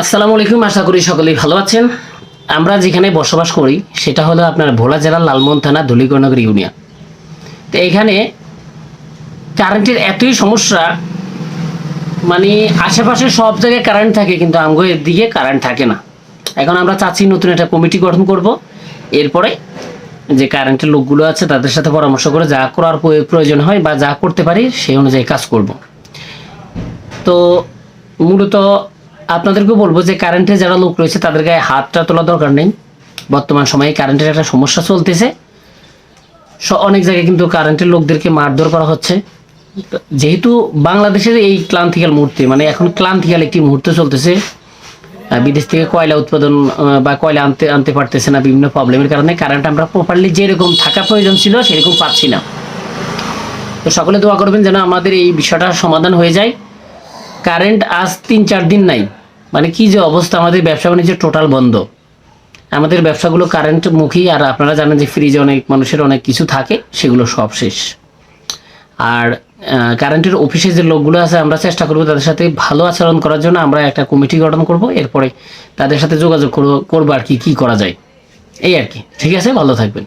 আসসালামু আলাইকুম, আশা করি সকলেই ভালো আছেন। আমরা যেখানে বসবাস করি, সেটা হলো আপনার ভোলা জেলার লালমোহন থানা ধুলিগড়নগর ইউনিয়ন। তো এখানে কারেন্টের এতই সমস্যা মানে আশেপাশে সব জায়গায় কারেন্ট থাকে, কিন্তু আমগো এর দিকে কারেন্ট থাকে না। এখন আমরা চাচ্ছি নতুন একটা কমিটি গঠন করব। এরপরে যে কারেন্টের লোকগুলো আছে, তাদের সাথে পরামর্শ করে যা করার প্রয়োজন হয় বা যা করতে পারি, সেই অনুযায়ী কাজ করব। তো মূলত আপনাদেরকে বলব যে কারেন্টে যারা লোক রয়েছে, তাদের গায়ে হাতটা তোলা দরকার নেই। বর্তমান সময়ে কারেন্টের একটা সমস্যা চলতেছে। অনেক জায়গায় কিন্তু কারেন্টের লোকদেরকে মারধর করা হচ্ছে। যেহেতু বাংলাদেশের এই ক্লান্তিকাল মুহূর্তে মানে এখন ক্লান্তিকাল একটি মুহূর্ত চলতেছে বিদেশ থেকে কয়লা উৎপাদন বা কয়লা আনতে আনতে পারতেছে না বিভিন্ন প্রবলেমের কারণে কারেন্ট আমরা প্রপারলি যেরকম থাকা প্রয়োজন ছিল, সেরকম পাচ্ছি না। তো সকলে দোয়া করবেন যেন আমাদের এই বিষয়টা সমাধান হয়ে যায়। কারেন্ট আজ তিন, চার দিন নাই। মানে কি যে অবস্থা, আমাদের ব্যবসা বাণিজ্য টোটাল বন্ধ। আমাদের ব্যবসাগুলো কারেন্ট মুখী আর আপনারা জানেন যে ফ্রিজে অনেক মানুষের অনেক কিছু থাকে, সেগুলো সব শেষ। আর কারেন্টের অফিসে যে লোকগুলো আছে, আমরা চেষ্টা করব তাদের সাথে ভালো আচরণ করার জন্য, আমরা একটা কমিটি গঠন করব, এরপরে তাদের সাথে যোগাযোগ করব করব আর কি, কী করা যায়। এই আর কি। ঠিক আছে? ভালো থাকবেন।